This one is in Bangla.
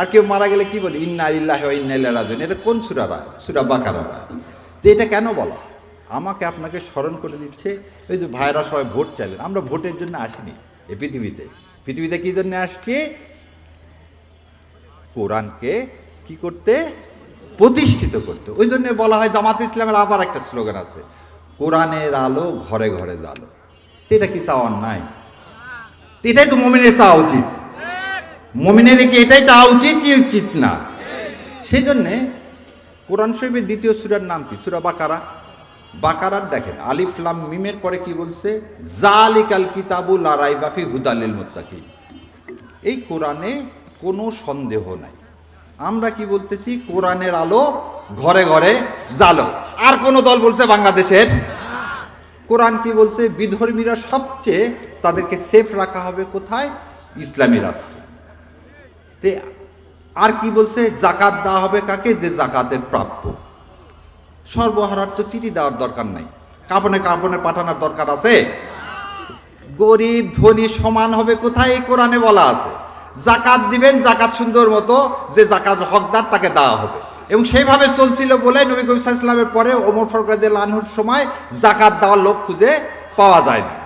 আর কেউ মারা গেলে কি বলি? ইন্না ইল্লাহ ইন্না এটা কোন সুরারা সুরা বাকারারা তো এটা কেন বলা? আমাকে আপনাকে স্মরণ করে দিচ্ছে ওই যে ভাইরা সবাই ভোট চাইলেন। আমরা ভোটের জন্য আসিনি এ পৃথিবীতে। পৃথিবীতে কী জন্য আসছি? কোরআনকে কি করতে? প্রতিষ্ঠিত করতে। ওই জন্য বলা হয় জামাত ইসলামের আবার একটা স্লোগান আছে, কোরআনের আলো ঘরে ঘরে জালো তো এটা কি চাওয়ার নাই তো এটাই তো মমিনের চাওয়া উচিত। মমিনের কি এটাই চাওয়া উচিত কি উচিত না? সেই জন্যে কোরআন শরীফের দ্বিতীয় সুরার নাম কি? সুরা বাকারা। বাকারার দেখেন আলিফলাম মিমের পরে কি বলছে? জালিকাল কিতাবুল আরাই বাফি হুদালিল মুত্তাকিন। এই কোরআনে কোনো সন্দেহ নাই। আমরা কি বলতেছি? কোরআনের আলো ঘরে ঘরে জালো আর কোন দল বলছে বাংলাদেশের? কোরআন কি বলছে? বিধর্মীরা সবচেয়ে তাদেরকে সেফ রাখা হবে কোথায়? ইসলামী রাষ্ট্রে। তে আর কি বলছে? জাকাত দেওয়া হবে কাকে? যে জাকাতের প্রাপ্য। সর্বহারার তো চিঠি দেওয়ার দরকার নাই। কাপনে কাপনে পাঠানোর দরকার আছে? গরিব, ধনী, সমান হবে কোথায়? কোরআনে বলা আছে। জাকাত দিবেন, জাকাত সুন্দর মতো, যে জাকাত হকদার তাকে দেওয়া হবে। এবং সেইভাবে চলছিল বলে নবী কবি ইসলামের পরে ওমর ফরকাজে লানহুর সময় জাকাত দেওয়ার লোক খুঁজে পাওয়া যায় না